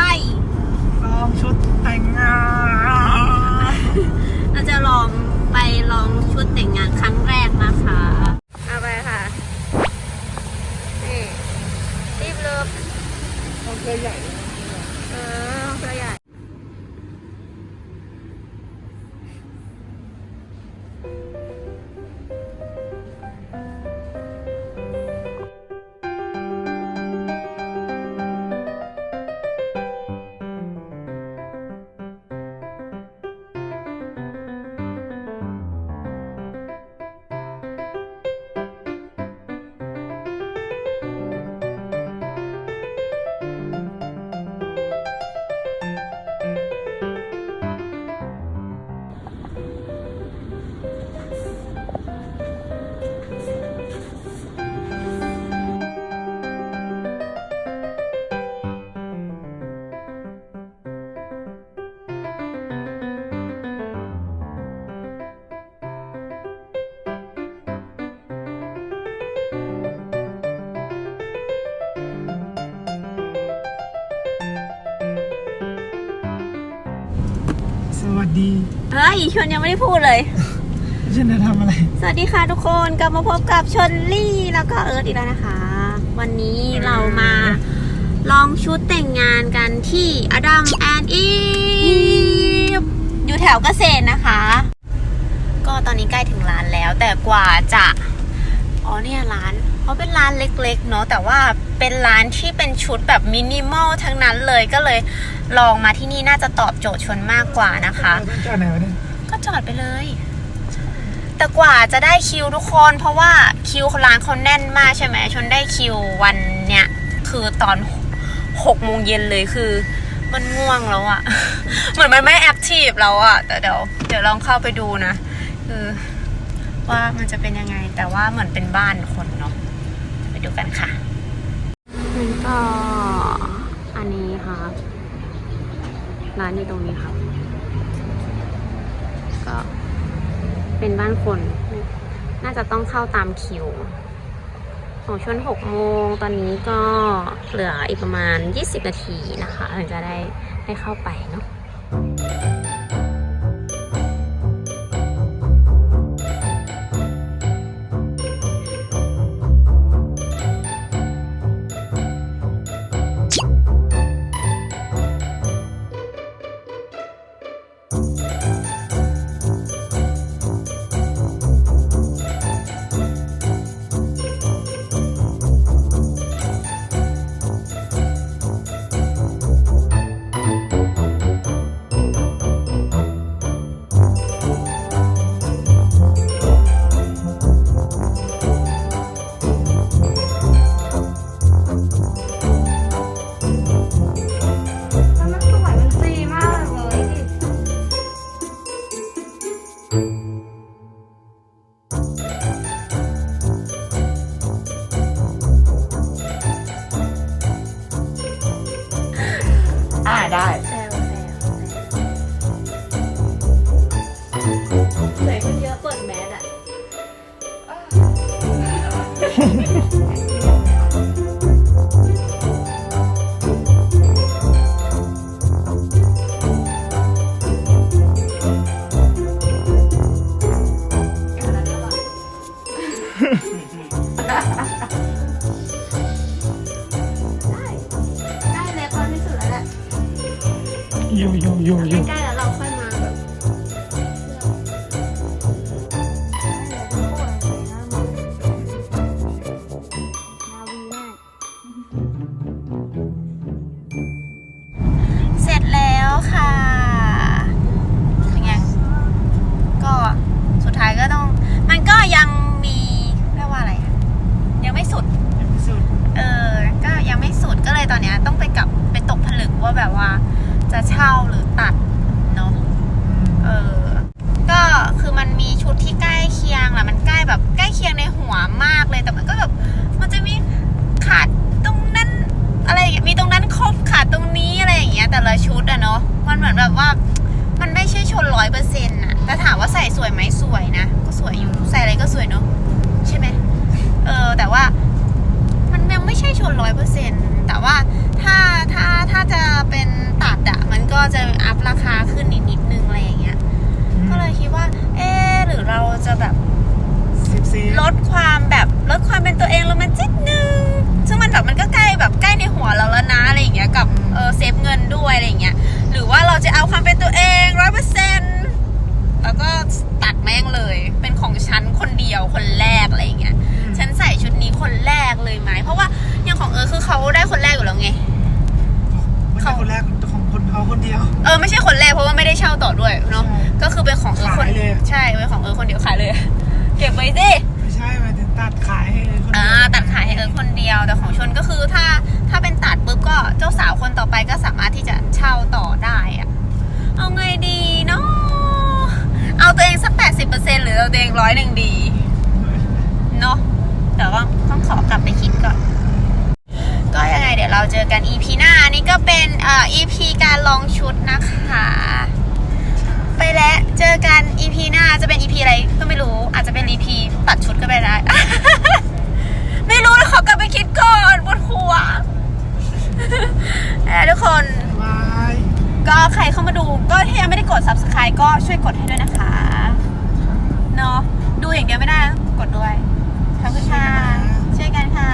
ไปลองชุดแต่งงานเราจะลองไปลองชุดแต่งงานครั้งแรกนะคะเอาไปค่ะนี่รีบเลิฟต้องเสื้อใหญ่เออเสื้อใหญ่ วัสดีเฮ้ยชวนยังไม่ได้พูดเลย ฉันจะทำอะไร สวัสดีค่ะทุกคนกลับมาพบกับชนลี่แล้วก็เอิร์ธอีกแล้วนะคะ วันนี้เรามาลองชุดแต่งงานกันที่อดัมแอนอีฟอยู่แถวเกษตรนะคะ ก็ตอนนี้ใกล้ถึงร้านแล้วแต่กว่าจะ อ๋อเนี่ยร้าน เขาเป็นร้านเล็กๆเนาะแต่ว่าเป็นร้านที่เป็นชุดแบบมินิมอลทั้งนั้นเลยก็เลยลองมาที่นี่น่าจะตอบโจทย์ชนมากกว่านะคะต้องจอดไหนวะเนี่ยก็จอดไปเลย แต่กว่าจะได้คิวทุกคน เพราะว่าคิวร้านเขาแน่นมากใช่ไหมชนได้คิววันเนี้ยคือตอนหกโมงเย็นเลยคือ มันง่วงแล้วอะ เหมือนมันไม่แอคทีฟแล้วอะแต่เดี๋ยวเดี๋ยวลองเข้าไปดูนะคือ ว่ามันจะเป็นยังไง แต่ว่าเหมือนเป็นบ้านคนเนาะไปดูกันค่ะมันก็อันนี้ครับร้านอยู่ตรงนี้ครับ ก็เป็นบ้านคน น่าจะต้องเข้าตามคิวของชนหกโมงตอนนี้ก็เหลืออีกประมาณ 20 นาทีนะคะถึงจะได้ได้เข้าไปเนาะ อยู่อยู่อยู่อยู่ใกล้แล้วเราค่อยมาแบบเสร็จแล้วค่ะเป็นไงก็สุดท้ายก็ต้อง มันก็ยังมีเรียกว่าอะไรอะยังไม่สุด สุด เออ ก็ยังไม่สุดก็เลยตอนเนี้ยต้องไปกลับไปตกผลึกว่าแบบว่าจะเช่าหรือตัดเนาะ เออ ก็คือมันมีชุดที่ใกล้เคียงแหละมันใกล้แบบใกล้เคียงในหัวมากเลย แต่มันก็แบบ มันจะมีขาดตรงนั้น อะไรอย่างเงี้ย มีตรงนั้นครบขาดตรงนี้อะไรอย่างเงี้ย แต่ละชุดอะเนาะ มันเหมือนแบบว่า มันไม่ใช่ชน ร้อยเปอร์เซ็นต์อะแต่ถามว่าใส่สวยไหมสวยนะ ก็สวยอยู่ ใส่อะไรก็สวยเนาะใช่ไหมเออ แต่ว่ามันยังไม่ใช่ชนร้อยเปอร์เซ็นต์แต่ว่าถ้าถ้าถ้าจะเป็นตัดอะมันก็จะอัพราคาขึ้นนิดนิดนึงอะไรอย่างเงี้ย ก็เลยคิดว่า เออหรือเราจะแบบสิบสี่ลดความแบบลดความเป็นตัวเองลงมาจิดนึง ซึ่งมันแบบมันก็ใกล้แบบใกล้ในหัวเราแล้วนะ องเออคนเดียวขายเลย เก็บไว้สิไม่ใช่หมายถึงตัดขายให้เลยคนเดีอ่ายวตัดขายให้เอิร์ธคนเดียวแต่ของชนก็คือถ้าถ้าเป็นตัดปุ๊บก็เจ้าสาวคนต่อไปก็สามารถที่จะเช่าต่อได้อะเอาไงดีเนาะเอาตัวเองสักแปดสิบเปอร์เซ็นหรือเอาตัวเองร้อยหนึ่งดีเนาะแต่ว่าต้องขอกลับไปคิดก่อน ก็ยังไงเดี๋ยวเราเจอกัน EP หน้านี่ก็เป็นเอ่อ EP การลองชุดนะคะ ไปแล้วเจอกัน อีพีหน้าจะเป็นอีพีอะไรก็ไม่รู้ อาจจะเป็นรีพีตัดชุดก็ไปได้ ไม่รู้เขอกลับไปคิดก่อนบนหัวนะทุกคนก็ใครเข้ามาดูก็ถ้ายังไม่ได้กด subscribe ก็ช่วยกดให้ด้วยนะคะเนาะดูอย่างเดียวไม่ได้ กดด้วยขอบคุณค่ะช่วยกันค่ะ